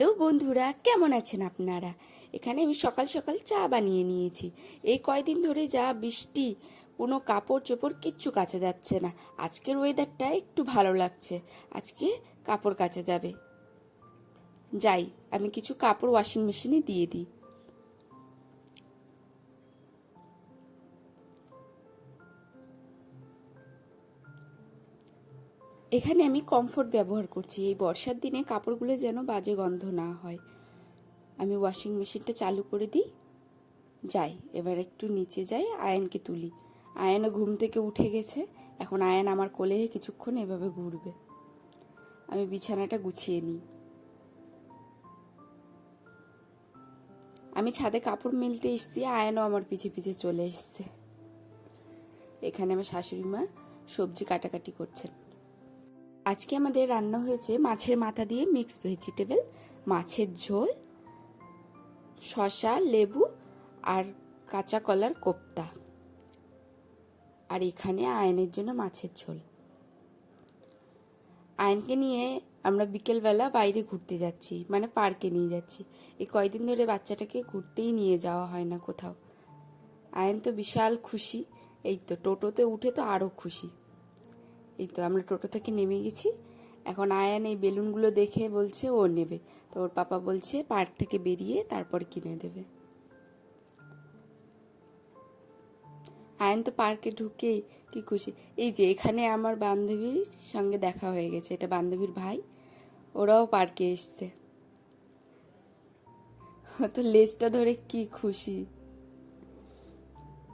Hello বন্ধুরা, কেমন আছেন আপনারা? এখানে আমি সকাল সকাল চা বানিয়ে নিয়েছি। এই কয়দিন ধরে যা বৃষ্টি, কোনো কাপড় চোপড় কিচ্ছু কাছে যাচ্ছে না। আজকের ওয়েদারটা একটু ভালো লাগছে। আজকে কাপড় কাছে যাবে। যাই, আমি কিছু কাপড় ওয়াশিং মেশিনে দিয়ে দিই। এখানে আমি কমফোর্ট ব্যবহার করছি। এই বর্ষার দিনে কাপড়গুলো যেন বাজে গন্ধ না হয়। আমি ওয়াশিং মেশিনটা চালু করে দিই। যাই, এবার একটু নিচে যাই, আয়নকে তুলি। আয়নও ঘুম থেকে উঠে গেছে। এখন আয়ন আমার কোলে কিছুক্ষণ এভাবে ঘুরবে। আমি বিছানাটা গুছিয়ে নিই। আমি ছাদে কাপড় মেলতে এসেছি, আয়নও আমার পিছে পিছে চলে এসছে। এখানে আমার শাশুড়ি মা সবজি কাটাকাটি করছেন। আজকে আমাদের রান্না হয়েছে মাছের মাথা দিয়ে মিক্স ভেজিটেবল মাছের ঝোল, শসা, লেবু আর কাঁচা কলার কোপ্তা। আর এখানে আয়নের জন্য মাছের ঝোল। আয়নকে নিয়ে আমরা বিকেলবেলা বাইরে ঘুরতে যাচ্ছি মানে পার্কে নিয়ে যাচ্ছি। এই কয়দিন ধরে বাচ্চাটাকে ঘুরতেই নিয়ে যাওয়া হয় না কোথাও। আয়ন তো বিশাল খুশি, এই তো টোটোতে উঠে তো আরও খুশি। এই তো আমরা টোটো থেকে নেমে গেছি। এখন আয়ান এই বেলুনগুলো দেখে বলছে, ও নেবে। তো ওর পাপা বলছে, পার্ক থেকে বেরিয়ে তারপর কিনে দেবে। আয়ন তো পার্কে ঢুকেই কি খুশি। এই যে এখানে আমার বান্ধবীর সঙ্গে দেখা হয়ে গেছে, এটা বান্ধবীর ভাই। ওরাও পার্কে এসছে। তো লেজটা ধরে কি খুশি।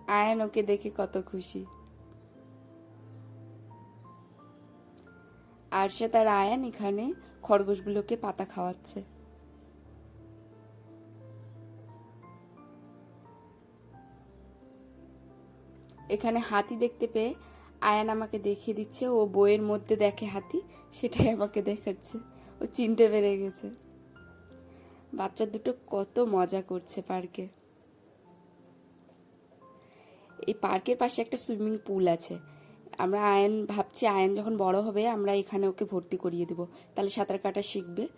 আয়ন ওকে দেখে কত খুশি। আরশা তার আয়ান এখানে খরগোশগুলোকে পাতা খাওয়াচ্ছে। এখানে হাতি দেখতে পেয়ে আয়ান আমাকে দেখিয়ে দিচ্ছে, ও বইয়ের মধ্যে দেখে হাতি, সেটাই আমাকে দেখাচ্ছে। ও চিনতে পেরে গেছে। বাচ্চা দুটো কত মজা করছে পার্কে। এই পার্কের পাশে একটা সুইমিং পুল আছে। আমরা আয়ন ভাবছি আয়ন যখন বড় হবে, আমরা এখানে ওকে ভর্তি করিয়ে দেবো। তাহলে সাঁতার কাটা শিখবে।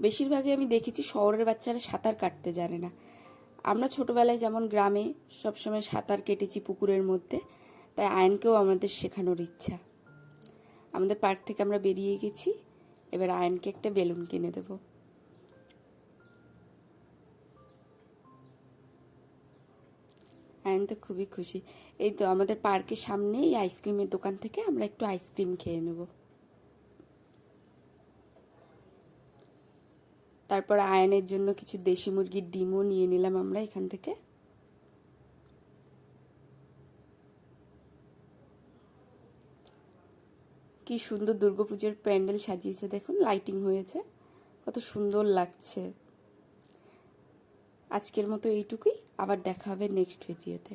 বেশিরভাগই আমি দেখেছি শহরের বাচ্চারা সাঁতার কাটতে জানে না। আমরা ছোটবেলায় যেমন গ্রামে সবসময় সাঁতার কেটেছি পুকুরের মধ্যে, তাই আয়নকেও আমাদের শেখানোর ইচ্ছা। আমাদের পার্ক থেকে আমরা বেরিয়ে গেছি, এবার আয়নকে একটা বেলুন কিনে দেবো। আয়ন তো খুবই খুশি। এই তো আমাদের পার্কের সামনে এই আইসক্রিমের দোকান থেকে আমরা একটু আইসক্রিম খেয়ে নেব। তারপর আয়নের জন্য কিছু দেশি মুরগির ডিমও নিয়ে নিলাম আমরা এখান থেকে। কি সুন্দর দুর্গাপুজোর প্যান্ডেল সাজিয়েছে, দেখুন লাইটিং হয়েছে। কত সুন্দর লাগছে। আজকের মতো এইটুকুই। আবার দেখা হবে নেক্সট ভিডিওতে